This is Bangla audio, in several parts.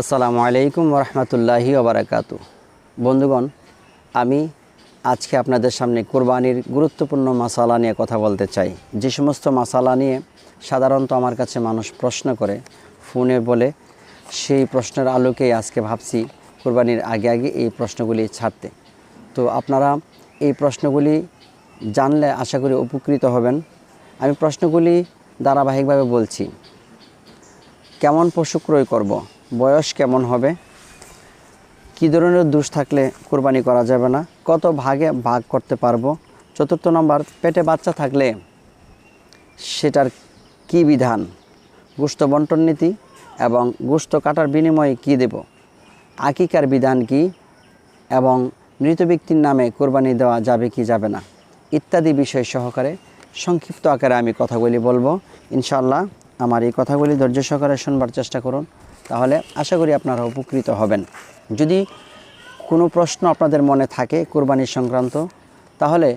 আসসালামু আলাইকুম রহমতুল্লাহি ওবরাকাতু। বন্ধুগণ, আমি আজকে আপনাদের সামনে কোরবানির গুরুত্বপূর্ণ মশালা নিয়ে কথা বলতে চাই। যে সমস্ত মশালা নিয়ে সাধারণত আমার কাছে মানুষ প্রশ্ন করে, ফোনে বলে, সেই প্রশ্নের আলোকেই আজকে ভাবছি কোরবানির আগে আগে এই প্রশ্নগুলি ছাড়তে। তো আপনারা এই প্রশ্নগুলি জানলে আশা করি উপকৃত হবেন। আমি প্রশ্নগুলি ধারাবাহিকভাবে বলছি, কেমন পশু ক্রয় করব? বয়স কেমন হবে? কী ধরনের দোষ থাকলে কোরবানি করা যাবে না? কত ভাগে ভাগ করতে পারব? চতুর্থ নম্বর, পেটে বাচ্চা থাকলে সেটার কি বিধান? গোস্ত বন্টন নীতি এবং গোস্ত কাটার বিনিময়ে কি দেব? আকিকার বিধান কি? এবং মৃত ব্যক্তির নামে কোরবানি দেওয়া যাবে কি যাবে না? ইত্যাদি বিষয় সহকারে সংক্ষিপ্ত আকারে আমি কথাগুলি বলব। ইনশাল্লাহ আমার এই কথাগুলি ধৈর্য সহকারে শুনবার চেষ্টা করুন। তাহলে আশা করি আপনারা উপকৃত হবেন। যদি কোনো প্রশ্ন আপনাদের মনে থাকে কোরবানি সংক্রান্ত, তাহলে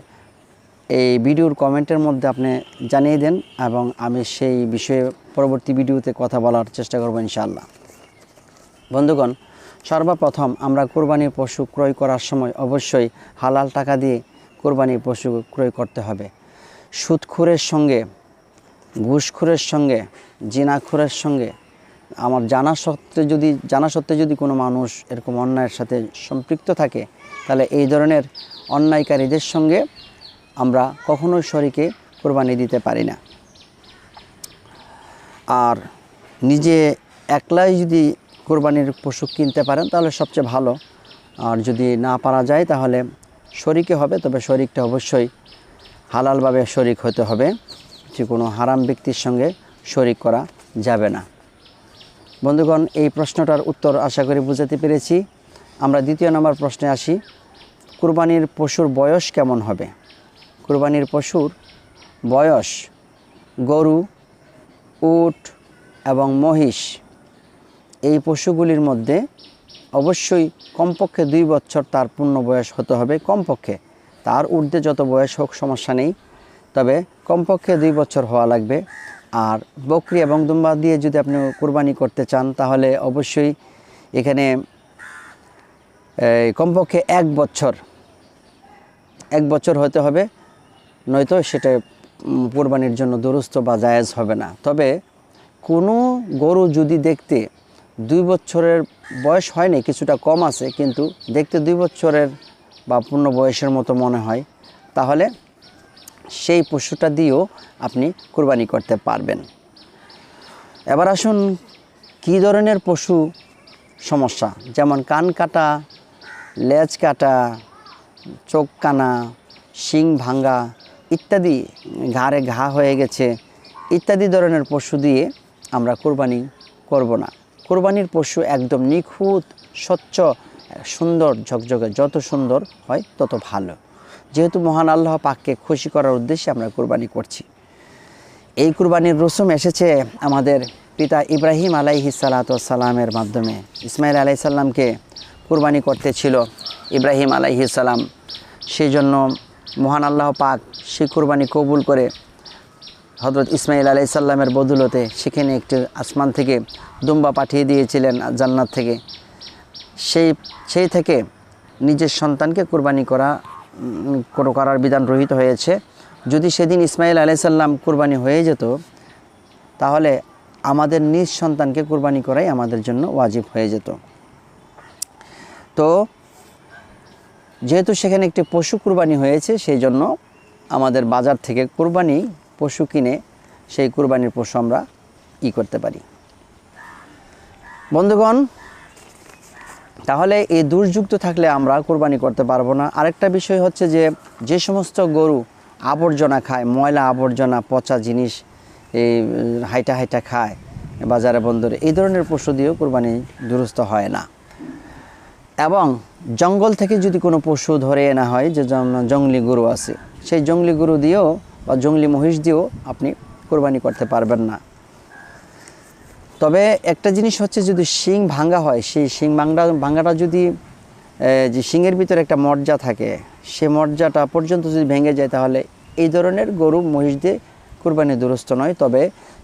এই ভিডিওর কমেন্টের মধ্যে আপনি জানিয়ে দেন এবং আমি সেই বিষয়ে পরবর্তী ভিডিওতে কথা বলার চেষ্টা করব ইনশাআল্লাহ। বন্ধুগণ, সর্বপ্রথম আমরা কোরবানির পশু ক্রয় করার সময় অবশ্যই হালাল টাকা দিয়ে কোরবানির পশু ক্রয় করতে হবে। সুদখুরের সঙ্গে, ঘুষখোরের সঙ্গে, জিনাখোরের সঙ্গে আমার জানা সত্ত্বে যদি, জানা সত্ত্বে যদি কোনো মানুষ এরকম অন্যায়ের সাথে সম্পৃক্ত থাকে, তাহলে এই ধরনের অন্যায়কারীদের সঙ্গে আমরা কখনোই শরীকে কোরবানি দিতে পারি না। আর নিজে একলাই যদি কোরবানির পশু কিনতে পারেন, তাহলে সবচেয়ে ভালো। আর যদি না পারা যায়, তাহলে শরিকে হবে, তবে শরিকটা অবশ্যই হালালভাবে শরিক হতে হবে। যে কোনো হারাম ব্যক্তির সঙ্গে শরিক করা যাবে না। বন্ধুগণ, এই প্রশ্নটার উত্তর আশা করি বুঝাতে পেরেছি। আমরা দ্বিতীয় নম্বর প্রশ্নে আসি। কুরবানির পশুর বয়স কেমন হবে? কুরবানির পশুর বয়স গরু, উট এবং মহিষ, এই পশুগুলির মধ্যে অবশ্যই কমপক্ষে দুই বছর তার পূর্ণ বয়স হতে হবে। কমপক্ষে তার ঊর্ধ্বে যত বয়স হোক, সমস্যা নেই। তবে কমপক্ষে দুই বছর হওয়া লাগবে। আর বকরি এবং দুম্বা দিয়ে যদি আপনি কোরবানি করতে চান, তাহলে অবশ্যই এখানে কমপক্ষে এক বছর এক বছর হতে হবে, নয়তো সেটা কোরবানির জন্য দুরুস্ত বা জায়েজ হবে না। তবে কোনো গরু যদি দেখতে দুই বছরের বয়স হয়নি, কিছুটা কম আছে, কিন্তু দেখতে দুই বছরের বা পূর্ণ বয়সের মতো মনে হয়, তাহলে সেই পশুটা দিয়েও আপনি কোরবানি করতে পারবেন। এবার আসুন, কী ধরনের পশু সমস্যা? যেমন কান কাটা, লেজ কাটা, চোখ কানা, শিং ভাঙ্গা ইত্যাদি ঘাড়ে ঘা হয়ে গেছে, ইত্যাদি ধরনের পশু দিয়ে আমরা কোরবানি করব না। কোরবানির পশু একদম নিখুঁত, স্বচ্ছ, সুন্দর, ঝকঝকে, যত সুন্দর হয় তত ভালো। যেহেতু মহান আল্লাহ পাককে খুশি করার উদ্দেশ্যে আমরা কোরবানি করছি। এই কুরবানির রসুম এসেছে আমাদের পিতা ইব্রাহিম আলাইহি সালামের মাধ্যমে। ইসমাইল আলাই সাল্লামকে কুরবানি করতে ছিল ইব্রাহিম আলাইহি সালাম। সেই জন্য মহান আল্লাহ পাক সেই কুরবানি কবুল করে হজরত ইসমাইল আলাই সাল্লামের বদুলতে সেখানে একটি আসমান থেকে দুম্বা পাঠিয়ে দিয়েছিলেন জান্নাত থেকে। সেই সেই থেকে নিজের সন্তানকে কোরবানি করা করার বিধান রহিত হয়েছে। যদি সেদিন ইসমাইল আলাইসাল্লাম কুরবানি হয়ে যেত, তাহলে আমাদের নিজ সন্তানকে কোরবানি করাই আমাদের জন্য ওয়াজিব হয়ে যেত। তো যেহেতু সেখানে একটি পশু কুরবানি হয়েছে, সেই জন্য আমাদের বাজার থেকে কুরবানি পশু কিনে সেই কুরবানির পশু আমরা ই করতে পারি। বন্ধুগণ তাহলে এই দুর্যুক্ত থাকলে আমরা কোরবানি করতে পারব না। আরেকটা বিষয় হচ্ছে যে যে সমস্ত গরু আবর্জনা খায়, ময়লা আবর্জনা, পচা জিনিস এই হাইটা হাইটা খায়, বাজারে বন্দরে, এই ধরনের পশু দিয়েও কোরবানি দুরস্ত হয় না। এবং জঙ্গল থেকে যদি কোনো পশু ধরে আনা হয়, যে জঙ্গলি গরু আছে, সেই জঙ্গলি গরু দিয়েও বা জঙ্গলি মহিষ দিয়েও আপনি কোরবানি করতে পারবেন না। তবে একটা জিনিস হচ্ছে যদি শিং ভাঙ্গা হয়, সেই শিং ভাঙ্গা, ভাঙ্গাটা যদি যে শিংয়ের ভিতরে একটা মর্যা থাকে, সে মর্যাটা পর্যন্ত যদি ভেঙে যায়, তাহলে এই ধরনের গরু মহিষ দিয়ে কোরবানি দুরস্ত নয়। তবে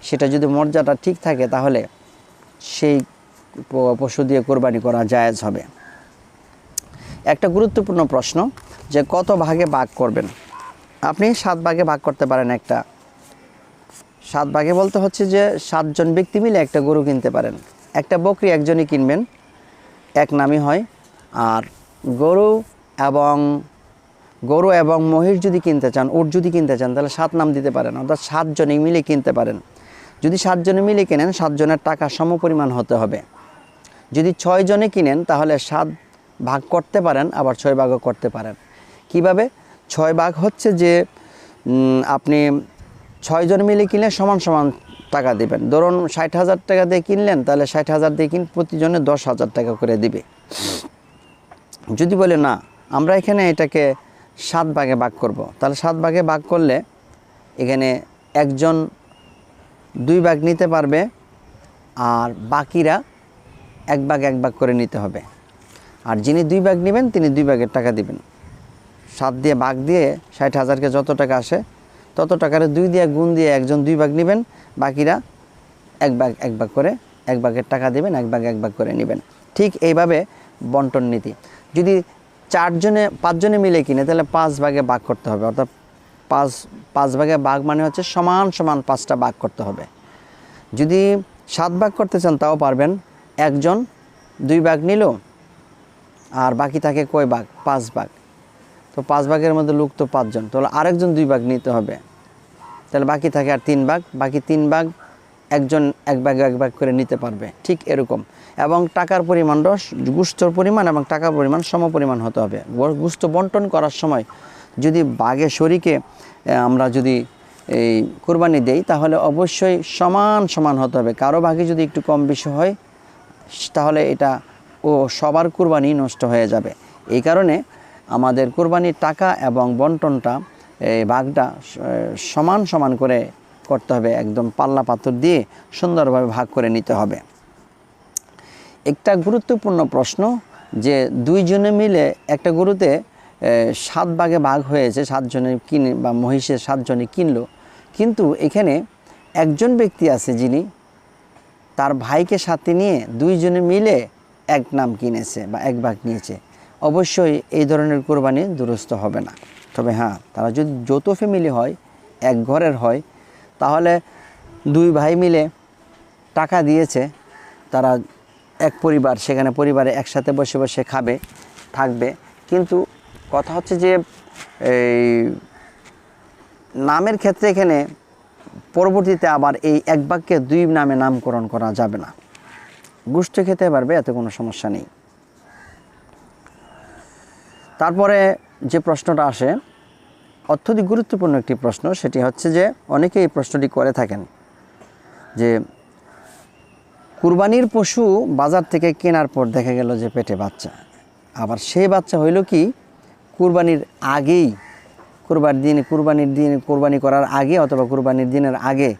সেটা যদি মর্যাটা ঠিক থাকে, তাহলে সেই পশু দিয়ে কোরবানি করা জায়েজ হবে। একটা গুরুত্বপূর্ণ প্রশ্ন, যে কত ভাগে ভাগ করবেন? আপনি সাত ভাগে ভাগ করতে পারেন একটা। সাত ভাগে বলতে হচ্ছে যে সাতজন ব্যক্তি মিলে একটা গরু কিনতে পারেন। একটা বকরি একজনই কিনবেন, এক নামই হয়। আর গরু এবং গরু এবং মহিষ যদি কিনতে চান ওট যদি কিনতে চান, তাহলে সাত নাম দিতে পারেন। অর্থাৎ সাতজনে মিলে কিনতে পারেন। যদি সাতজনে মিলে কেনেন, সাতজনের টাকা সমপরিমাণ হতে হবে। যদি ছয় জনে কিনেন, তাহলে সাত ভাগ করতে পারেন, আবার ছয় ভাগও করতে পারেন। কীভাবে? ছয় ভাগ হচ্ছে যে আপনি ছয় জন মিলে কিনলে সমান সমান টাকা দিবেন। ধরুন ষাট হাজার টাকা দিয়ে কিনলেন, তাহলে ষাট হাজার দিয়ে কিন প্রতিজনে দশ হাজার টাকা করে দিবে। যদি বলে না, আমরা এখানে এটাকে সাত ভাগে ভাগ করব। তাহলে সাত ভাগে ভাগ করলে এখানে একজন দুই ভাগ নিতে পারবে, আর বাকিরা এক ভাগ এক ভাগ করে নিতে হবে। আর যিনি দুই ভাগ নেবেন, তিনি দুই ভাগের টাকা দিবেন। সাত দিয়ে ভাগ দিয়ে ষাট হাজারকে যত টাকা আসে তত টাকার দুই দিয়ে, গুণ দিয়ে একজন দুই ভাগ নেবেন, বাকিরা এক ভাগ এক ভাগ করে, এক ভাগের টাকা দেবেন, এক ভাগ এক ভাগ করে নেবেন। ঠিক এইভাবে বন্টন নীতি। যদি চারজনে, পাঁচজনে মিলে কিনে, তাহলে পাঁচ ভাগে ভাগ করতে হবে। অর্থাৎ পাঁচ পাঁচ ভাগে ভাগ মানে হচ্ছে সমান সমান পাঁচটা ভাগ করতে হবে। যদি সাত ভাগ করতে চান, তাও পারবেন। একজন দুই ভাগ নিল, আর বাকি থাকে কয় ভাগ? পাঁচ ভাগ। তো পাঁচ ভাগের মধ্যে লোক তো পাঁচজন। তাহলে আরেকজন দুই ভাগ নিতে হবে। তাহলে বাকি থাকে আর তিন ভাগ। বাকি তিন ভাগ একজন এক ভাগ এক ভাগ করে নিতে পারবে। ঠিক এরকম। এবং টাকার পরিমাণটা গুস্তর পরিমাণ এবং টাকার পরিমাণ সম পরিমাণ হতে হবে। গুস্ত বন্টন করার সময় যদি বাঘে শরীকে আমরা যদি এই কোরবানি দেই, তাহলে অবশ্যই সমান সমান হতে হবে। কারও ভাগে যদি একটু কম বেশি হয়, তাহলে এটা ও সবার কুরবানি নষ্ট হয়ে যাবে। এই কারণে আমাদের কোরবানির টাকা এবং বন্টনটা, এই ভাগটা সমান সমান করে করতে হবে, একদম পাল্লা পাথর দিয়ে সুন্দরভাবে ভাগ করে নিতে হবে। একটা গুরুত্বপূর্ণ প্রশ্ন যে দুইজনে মিলে একটা গরুতে সাত ভাগে ভাগ হয়েছে, সাতজনে কিনে, বা মহিষের সাতজনে কিনলো। কিন্তু এখানে একজন ব্যক্তি আছে যিনি তার ভাইকে সাথে নিয়ে দুইজনে মিলে এক নাম কিনেছে বা এক ভাগ নিয়েছে। অবশ্যই এই ধরনের কোরবানি দুরস্ত হবে না। তবে হ্যাঁ তারা যদি যৌথ ফ্যামিলি হয়, এক ঘরের হয়, তাহলে দুই ভাই মিলে টাকা দিয়েছে, তারা এক পরিবার, সেখানে পরিবারে একসাথে বসে বসে খাবে, থাকবে। কিন্তু কথা হচ্ছে যে, এই নামের ক্ষেত্রে এখানে পরবর্তীতে আবার এই এক বাক্যে দুই নামে নামকরণ করা যাবে না। গোষ্ঠ খেতে পারবে, এতে কোনো সমস্যা নেই। তারপরে যে প্রশ্নটা আসে, অত্যধিক গুরুত্বপূর্ণ একটি প্রশ্ন, সেটি হচ্ছে যে অনেকে এই প্রশ্নটি করে থাকেন যে, কুরবানির পশু বাজার থেকে কেনার পর দেখা গেল যে পেটে বাচ্চা। আবার সেই বাচ্চা হইল কি, কুরবানির আগেই কুরবার দিন, কুরবানির দিন, কুরবানি করার আগে অথবা কুরবানির দিনের আগে।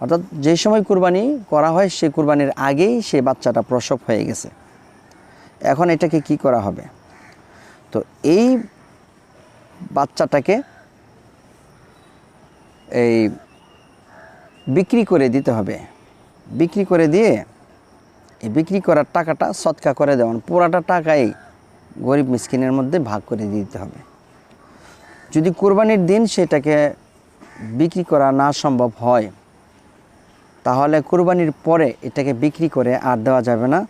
অর্থাৎ যে সময় কুরবানি করা হয়, সেই কুরবানির আগেই সেই বাচ্চাটা প্রসব হয়ে গেছে। এখন এটাকে কি করা হবে? তো এই বাচ্চাটাকে এই বিক্রি করে দিতে হবে। বিক্রি করে দিয়ে এই বিক্রি করার টাকাটা সৎকা করে দেওয়ান। পুরাটা টাকাই গরিব মিসকিনের মধ্যে ভাগ করে দিতে হবে। যদি কোরবানির দিন সেটাকে বিক্রি করা না সম্ভব হয়, তাহলে কোরবানির পরে এটাকে বিক্রি করে আর দেওয়া যাবে না।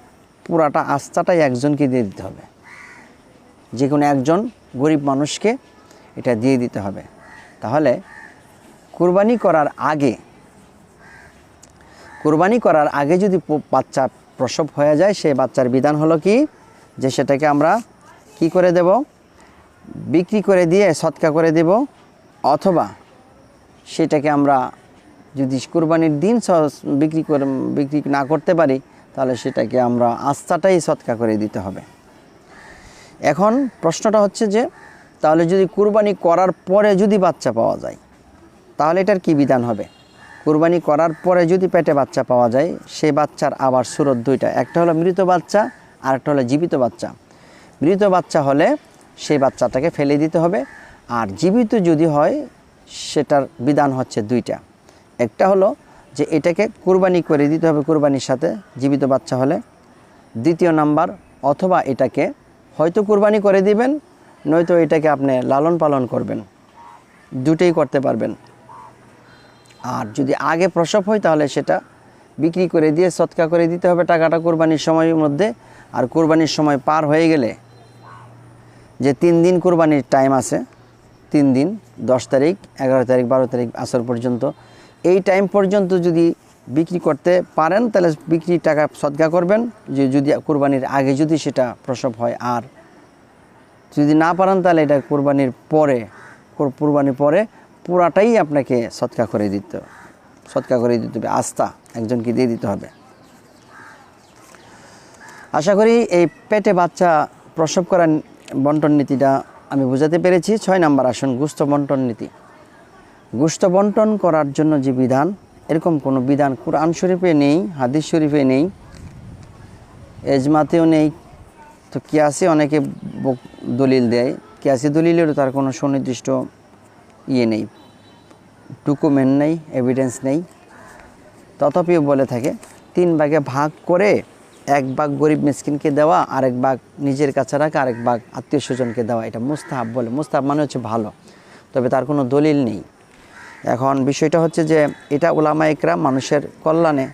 পুরাটা আস্থাটাই একজনকে দিয়ে দিতে হবে। যে কোনো একজন গরিব মানুষকে এটা দিয়ে দিতে হবে। তাহলে কোরবানি করার আগে, কোরবানি করার আগে যদি বাচ্চা প্রসব হয়ে যায়, সেই বাচ্চার বিধান হলো কি? যে সেটাকে আমরা কি করে দেব? বিক্রি করে দিয়ে, সৎকা করে দেব। অথবা সেটাকে আমরা যদি কোরবানির দিন বিক্রি করে, বিক্রি না করতে পারি, তাহলে সেটাকে আমরা আস্থাটাই সৎকা করে দিতে হবে। এখন প্রশ্নটা হচ্ছে যে, তাহলে যদি কুরবানি করার পরে যদি বাচ্চা পাওয়া যায়, তাহলে এটার কি বিধান হবে? কুরবানি করার পরে যদি পেটে বাচ্চা পাওয়া যায়, সেই বাচ্চার আবার সুরত দুইটা। একটা হলো মৃত বাচ্চা আর একটা হলো জীবিত বাচ্চা। মৃত বাচ্চা হলে সেই বাচ্চাটাকে ফেলে দিতে হবে। আর জীবিত যদি হয়, সেটার বিধান হচ্ছে দুইটা। একটা হলো যে এটাকে কুরবানি করে দিতে হবে কুরবানির সাথে, জীবিত বাচ্চা হলে। দ্বিতীয় নাম্বার, অথবা এটাকে হয়তো কুরবানি করে দিবেন, নয়তো এটাকে আপনি লালন পালন করবেন। দুটোই করতে পারবেন। আর যদি আগে প্রসব হয় তাহলে সেটা বিক্রি করে দিয়ে সৎকা করে দিতে হবে টাকাটা কোরবানির সময়ের মধ্যে। আর কোরবানির সময় পার হয়ে গেলে যে তিন দিন কোরবানির টাইম আছে, তিন দিন, দশ তারিখ, এগারো তারিখ, বারো তারিখ আসর পর্যন্ত, এই টাইম পর্যন্ত যদি বিক্রি করতে পারেন, তাহলে বিক্রি টাকা সৎকা করবেন। যে যদি কোরবানির আগে যদি সেটা প্রসব হয় আর যদি না পারেন, তাহলে এটা কোরবানির পরে, কোর- কোরবানির পরে পুরাটাই আপনাকে সৎকা করে দিতে। সৎকা করে দিতে হবে, আস্থা একজনকে দিয়ে দিতে হবে। আশা করি এই পেটে বাচ্চা প্রসব করার বন্টন নীতিটা আমি বোঝাতে পেরেছি। ছয় নাম্বার আসুন, গুস্ত বন্টন নীতি। গুস্ত বন্টন করার জন্য যে বিধান এরকম কোনো বিধান কোরআন শরীফে নেই, হাদিস শরীফে নেই, এজমাতেও নেই। তো কিয়াসে অনেকে দলিল দেয়। কিয়াসি দলিলেরও তার কোনো সুনির্দিষ্ট ইয়ে নেই ডকুমেন্ট নেই এভিডেন্স নেই। তথাপিও বলে থাকে, তিন ভাগে ভাগ করে এক ভাগ গরিব মিসকিনকে দেওয়া, আরেক ভাগ নিজের কাছে রাখা, আরেক ভাগ আত্মীয় স্বজনকে দেওয়া। এটা মুস্তাহাব বলে। মুস্তাহাব মানে হচ্ছে ভালো। তবে তার কোনো দলিল নেই। এখন বিষয়টা হচ্ছে যে এটা ওলামা একরাম মানুষের কল্যাণে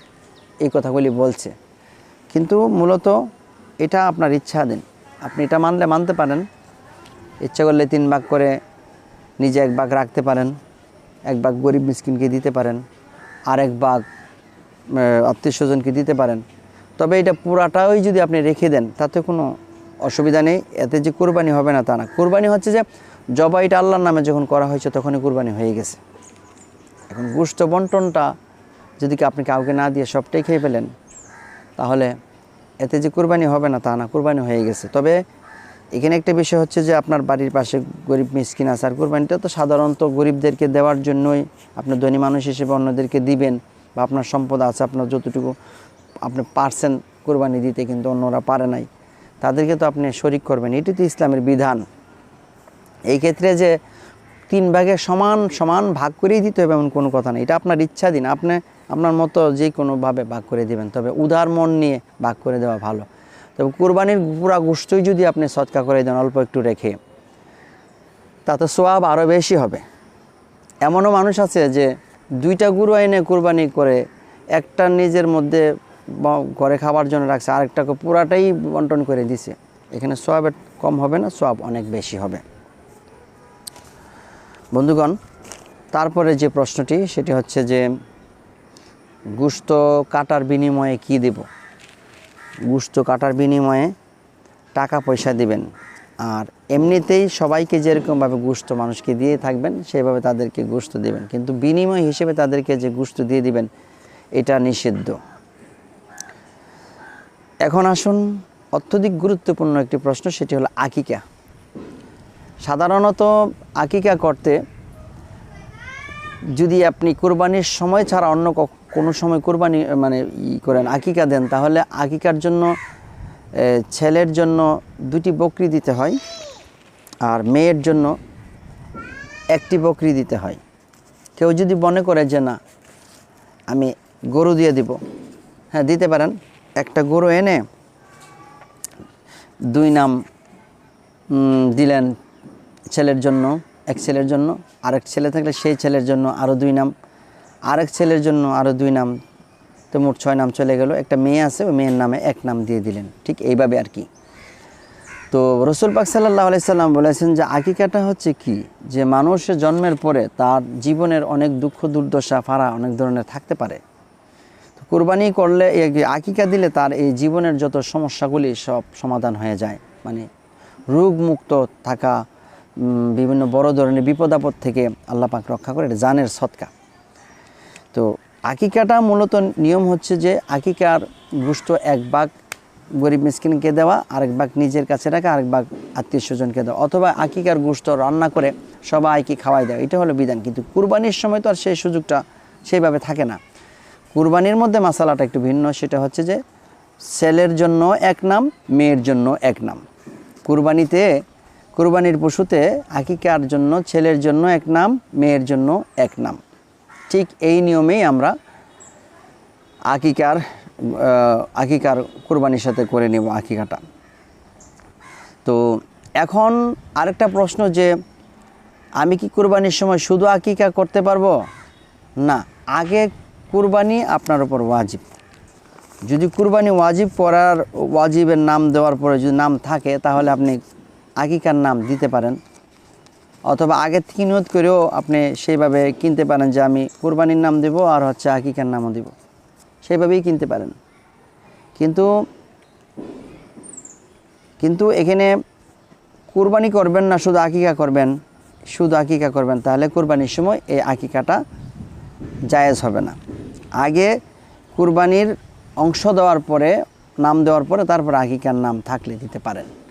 এই কথাগুলি বলছে। কিন্তু মূলত এটা আপনার ইচ্ছাধীন। আপনি এটা মানলে মানতে পারেন। ইচ্ছা করলে তিন ভাগ করে নিজে এক ভাগ রাখতে পারেন। এক ভাগ গরিব মিসকিনকে দিতে পারেন। আর এক ভাগ আত্মীয় স্বজনকে দিতে পারেন। তবে এটা পুরাটাই যদি আপনি রেখে দেন, তাতে কোনো অসুবিধা নেই। এতে যে কোরবানি হবে না তা না। কোরবানি হচ্ছে যে, জবাইটা আল্লাহর নামে যখন করা হয়েছে, তখনই কোরবানি হয়ে গেছে। এখন গোষ্ঠ বন্টনটা যদি আপনি কাউকে না দিয়ে সবটাই খেয়ে ফেলেন, তাহলে এতে যে কোরবানি হবে না তা না, কোরবানি হয়ে গেছে। তবে এখানে একটা বিষয় হচ্ছে যে আপনার বাড়ির পাশে গরিব মিসকিন আছে, আর কোরবানিটা তো সাধারণত গরিবদেরকে দেওয়ার জন্যই আপনি ধনী মানুষ হিসেবে অন্যদেরকে দিবেন বা আপনার সম্পদ আছে, আপনার যতটুকু আপনি পারছেন কোরবানি দিতে, কিন্তু অন্যরা পারে নাই। তাদেরকে তো আপনি শরিক করবেন। এটি তো ইসলামের বিধান। এই ক্ষেত্রে যে তিন ভাগে সমান সমান ভাগ করেই দিতে হবে এমন কোনো কথা নেই। এটা আপনার ইচ্ছাধীন আপনি, আপনার মতো যে কোনোভাবে ভাগ করে দিবেন। তবে উদার মন নিয়ে ভাগ করে দেওয়া ভালো। তবে কোরবানির পুরা গোষ্ঠই যদি আপনি সৎকা করে দেন, অল্প একটু রেখে, তাতে সোয়াব আরও বেশি হবে। এমনও মানুষ আছে যে দুইটা গুরু এনে কোরবানি করে, একটা নিজের মধ্যে ঘরে খাবার জন্য রাখছে, আরেকটাকে পুরাটাই বন্টন করে দিছে। এখানে সোয়াবের কম হবে না, সোয়াব অনেক বেশি হবে। বন্ধুগণ, তারপরে যে প্রশ্নটি, সেটি হচ্ছে যে, গুস্ত কাটার বিনিময়ে কি দেব? গুস্ত কাটার বিনিময়ে টাকা পয়সা দিবেন। আর এমনিতেই সবাইকে যেরকমভাবে গুস্ত মানুষকে দিয়ে থাকবেন, সেভাবে তাদেরকে গুস্ত দিবেন। কিন্তু বিনিময় হিসেবে তাদেরকে যে গুস্ত দিয়ে দিবেন, এটা নিষিদ্ধ। এখন আসুন অত্যধিক গুরুত্বপূর্ণ একটি প্রশ্ন, সেটি হলো আকিকা। সাধারণত আকিকা করতে যদি আপনি কোরবানির সময় ছাড়া অন্য কোনো সময় কোরবানি মানে ই করেন, আকিকা দেন, তাহলে আকিকার জন্য ছেলের জন্য দুটি বকরি দিতে হয় আর মেয়ের জন্য একটি বকরি দিতে হয়। কেউ যদি মনে করে যে না, আমি গরু দিয়ে দিব হ্যাঁ দিতে পারেন। একটা গরু এনে দুই নাম দিলেন ছেলের জন্য, এক ছেলের জন্য, আরেক ছেলে থাকলে সেই ছেলের জন্য আরও দুই নাম, আরেক ছেলের জন্য আরও দুই নাম, তো মোট ছয় নাম চলে গেল। একটা মেয়ে আছে, ওই মেয়ের নামে এক নাম দিয়ে দিলেন। ঠিক এইভাবে আর কি। তো রসুল পাক সাল্লাহ আলাইসাল্লাম বলেছেন যে, আকিকাটা হচ্ছে কি? যে মানুষের জন্মের পরে তার জীবনের অনেক দুঃখ, দুর্দশা ফাড়া অনেক ধরনের থাকতে পারে। তো কোরবানি করলে আকিকা দিলে তার এই জীবনের যত সমস্যাগুলি সব সমাধান হয়ে যায়। মানে রোগ মুক্ত থাকা বিভিন্ন বড় ধরনের বিপদ আপদ থেকে আল্লাহ পাক রক্ষা করে, এটা জানের সৎকা। তো আকিকাটা মূলত নিয়ম হচ্ছে যে আকিকার গোষ্ঠ এক ভাগ গরিব মিসকিনকে দেওয়া, আরেক ভাগ নিজের কাছে রাখা, আরেক ভাগ আত্মীয় স্বজনকে দেওয়া। অথবা আকিকার গোষ্ঠ রান্না করে সবাইকে খাওয়াই দেওয়া, এটা হলো বিধান। কিন্তু কুরবানির সময় তো আর সেই সুযোগটা সেইভাবে থাকে না। কুরবানির মধ্যে মশালাটা একটু ভিন্ন, সেটা হচ্ছে যে ছেলের জন্য এক নাম, মেয়ের জন্য এক নাম। কুরবানিতে কুরবানির পশুতে আকিকার জন্য, ছেলের জন্য এক নাম, মেয়ের জন্য এক নাম। ঠিক এই নিয়মেই আমরা আকিকার আকিকার কোরবানির সাথে করে নেব আকিকাটা। তো এখন আরেকটা প্রশ্ন যে, আমি কি কুরবানির সময় শুধু আকিকা করতে পারব? না, আগে কুরবানি আপনার উপর ওয়াজিব। যদি কুরবানি ওয়াজিব করার ওয়াজিবের নাম দেওয়ার পরে যদি নাম থাকে, তাহলে আপনি আকিকার নাম দিতে পারেন। অথবা আগে থেকে নিয়ত করেও আপনি সেইভাবে কিনতে পারেন যে আমি কুরবানির নাম দেব আর হচ্ছে আকিকার নামও দেব। সেইভাবেই কিনতে পারেন। কিন্তু কিন্তু এখানে কুরবানি করবেন না, শুধু আকিকা করবেন, শুধু আকিকা করবেন, তাহলে কুরবানির সময় এই আকিকাটা জায়েজ হবে না। আগে কুরবানির অংশ দেওয়ার পরে, নাম দেওয়ার পরে তারপর আকিকার নাম থাকলে দিতে পারেন।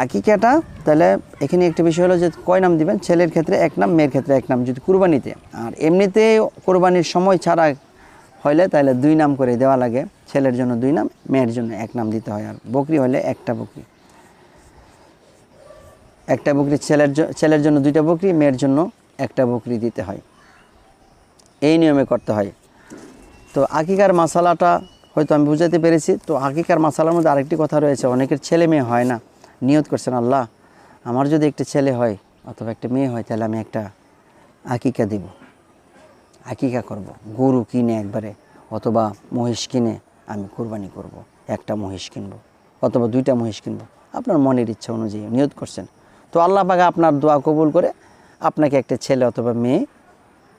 আকিকাটা তাহলে এখানে একটা বিষয় হলো যে কয় নাম দিবেন? ছেলের ক্ষেত্রে এক নাম, মেয়ের ক্ষেত্রে এক নাম, যদি কুরবানিতে। আর এমনিতে কোরবানির সময় ছাড়া হইলে তাহলে দুই নাম করে দেওয়া লাগে। ছেলের জন্য দুই নাম, মেয়ের জন্য এক নাম দিতে হয়। আর বকরি হলে একটা বকরি। একটা বকরি ছেলের ছেলের জন্য দুইটা বকরি, মেয়ের জন্য একটা বকরি দিতে হয়। এই নিয়মে করতে হয়। তো আকিকার মশালাটা হয়তো আমি বুঝাতে পেরেছি। তো আকিকার মশালার মধ্যে আরেকটি কথা রয়েছে, অনেকের ছেলে মেয়ে হয় না। নিয়ত করছেন, আল্লাহ, আমার যদি একটা ছেলে হয় অথবা একটা মেয়ে হয়, তাহলে আমি একটা আকিকা দিব। আকিকা করব। গরু কিনে একবারে অথবা মহিষ কিনে আমি কোরবানি করব। একটা মহিষ কিনবো অথবা দুইটা মহিষ কিনবো। আপনার মনের ইচ্ছা অনুযায়ী নিয়ত করছেন। তো আল্লাহ পাকে আপনার দোয়া কবুল করে আপনাকে একটা ছেলে অথবা মেয়ে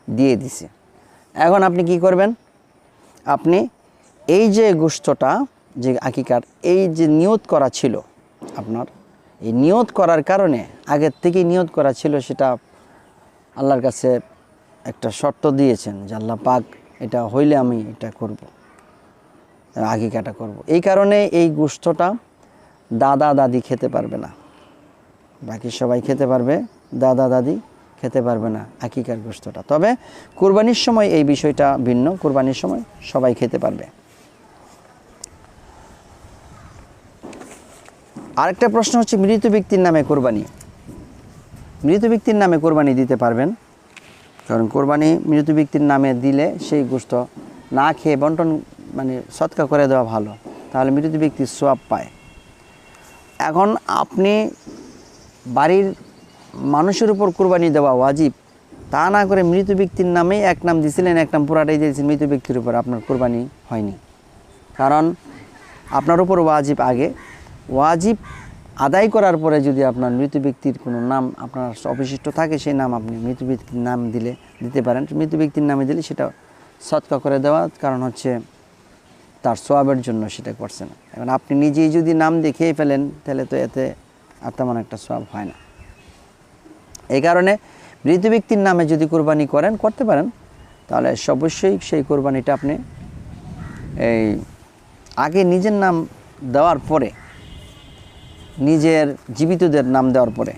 দিয়ে দিছে। এখন আপনি কি করবেন? আপনি এই যে গোষ্ঠটা, যে আকিকার, এই যে নিয়ত করা ছিল আপনার। এই নিয়ত করার কারণে, আগের থেকে নিয়ত করা ছিল সেটা আল্লাহর কাছে একটা শর্ত দিয়েছেন যে আল্লাহ পাক এটা হইলে আমি এটা করব আকিকাটা করব। এই কারণে এই গোষ্ঠটা দাদা দাদি খেতে পারবে না। বাকি সবাই খেতে পারবে, দাদা দাদি খেতে পারবে না আকিকার গোস্তটা তবে কুরবানির সময় এই বিষয়টা ভিন্ন, কুরবানির সময় সবাই খেতে পারবে। আরেকটা প্রশ্ন হচ্ছে, মৃত ব্যক্তির নামে কোরবানি। মৃত ব্যক্তির নামে কোরবানি দিতে পারবেন। কারণ কোরবানি মৃত ব্যক্তির নামে দিলে সেই গোস্ত না খেয়ে বন্টন মানে সৎকা করে দেওয়া ভালো। তাহলে মৃত ব্যক্তির সোয়াব পায়। এখন আপনি বাড়ির মানুষের উপর কোরবানি দেওয়া ওয়াজিব, তা না করে মৃত ব্যক্তির নামেই এক নাম দিছিলেন, এক নাম পুরাটাই দিয়েছেন মৃত ব্যক্তির উপর আপনার কোরবানি হয়নি। কারণ আপনার উপর ওয়াজিব আগে ওয়াজিব আদায় করার পরে যদি আপনার মৃত ব্যক্তির কোনো নাম আপনার অবশিষ্ট থাকে, সেই নাম আপনি মৃত ব্যক্তির নাম দিলে, দিতে পারেন। মৃত ব্যক্তির নামে দিলে সেটা সৎকা করে দেওয়া কারণ হচ্ছে তার সোয়াবের জন্য সেটা করছে না। এখন আপনি নিজেই যদি নাম দিয়ে খেয়ে ফেলেন, তাহলে তো এতে আর তেমন একটা সোয়াব হয় না। এই কারণে মৃত ব্যক্তির নামে যদি কোরবানি করেন, করতে পারেন, তাহলে অবশ্যই সেই কোরবানিটা আপনি এই আগে নিজের নাম দেওয়ার পরে নিজের জীবিতদের নাম দেওয়ার পরে।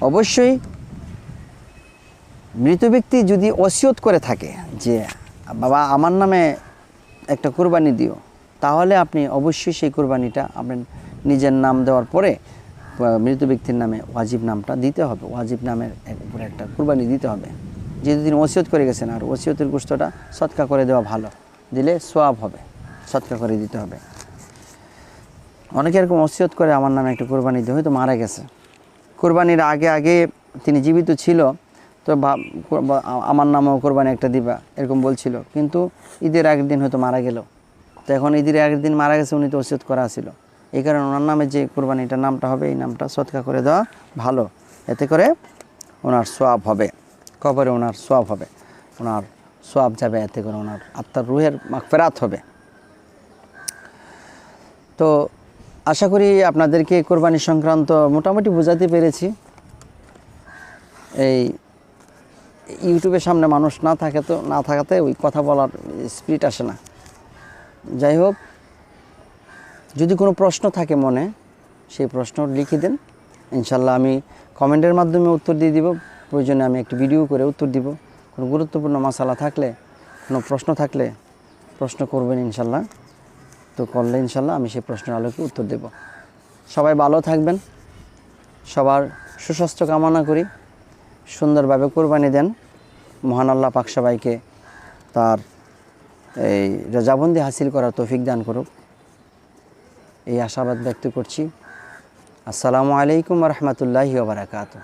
অবশ্যই মৃত ব্যক্তি যদি অসিয়ত করে থাকে যে, বাবা, আমার নামে একটা কোরবানি দিও, তাহলে আপনি অবশ্যই সেই কোরবানিটা আপনার নিজের নাম দেওয়ার পরে মৃত ব্যক্তির নামে ওয়াজিব নামটা দিতে হবে। ওয়াজিব নামের উপরে একটা কোরবানি দিতে হবে। যেহেতু তিনি ওসিয়ত করে গেছেন, আর ওসিয়তের গোষ্ঠটা সৎকা করে দেওয়া ভালো। দিলে সোয়াব হবে, সৎকা করে দিতে হবে। অনেকে এরকম ওসিয়ত করে আমার নামে একটা কোরবানি দিয়ে, হয়তো মারা গেছে। কোরবানির আগে আগে তিনি জীবিত ছিল, তো আমার নামেও কোরবানি একটা দিবা, এরকম বলছিল। কিন্তু ঈদের আগের দিন হয়তো মারা গেল। তো এখন ঈদের আগের দিন মারা গেছে, উনি তো ওসিয়ত করা ছিল। এই কারণে ওনার নামে যে কোরবানিটার নামটা হবে, এই নামটা সৎকা করে দেওয়া ভালো। এতে করে ওনার সোয়াব হবে। কবরে ওনার সোয়াব হবে। ওনার সোয়াব যাবে, এতে করে ওনার আত্মার রুহের মাগফেরাত হবে। তো আশা করি আপনাদেরকে কোরবানি সংক্রান্ত মোটামুটি বোঝাতে পেরেছি। এই ইউটিউবের সামনে মানুষ না থাকে তো, না থাকাতে ওই কথা বলার স্পিরিট আসে না। যাই হোক, যদি কোনো প্রশ্ন থাকে মনে, সেই প্রশ্ন লিখে দেন। ইনশাল্লাহ আমি কমেন্টের মাধ্যমে উত্তর দিয়ে দিব। প্রয়োজনে আমি একটি ভিডিও করে উত্তর দিব। কোনো গুরুত্বপূর্ণ মশালা থাকলে, কোনো প্রশ্ন থাকলে প্রশ্ন করবেন ইনশাল্লাহ তো করলে ইনশাল্লাহ আমি সেই প্রশ্নের আলোকে উত্তর দেব। সবাই ভালো থাকবেন, সবার সুস্বাস্থ্য কামনা করি, সুন্দরভাবে কোরবানি দেন। মহান আল্লাহ পাক সবাইকে তার এই রজাবন্দি হাসিল করার তৌফিক দান করুক। এই আশাবাদ ব্যক্ত করছি। আসসালামু আলাইকুম রহমতুল্লাহি ওবরাকাতু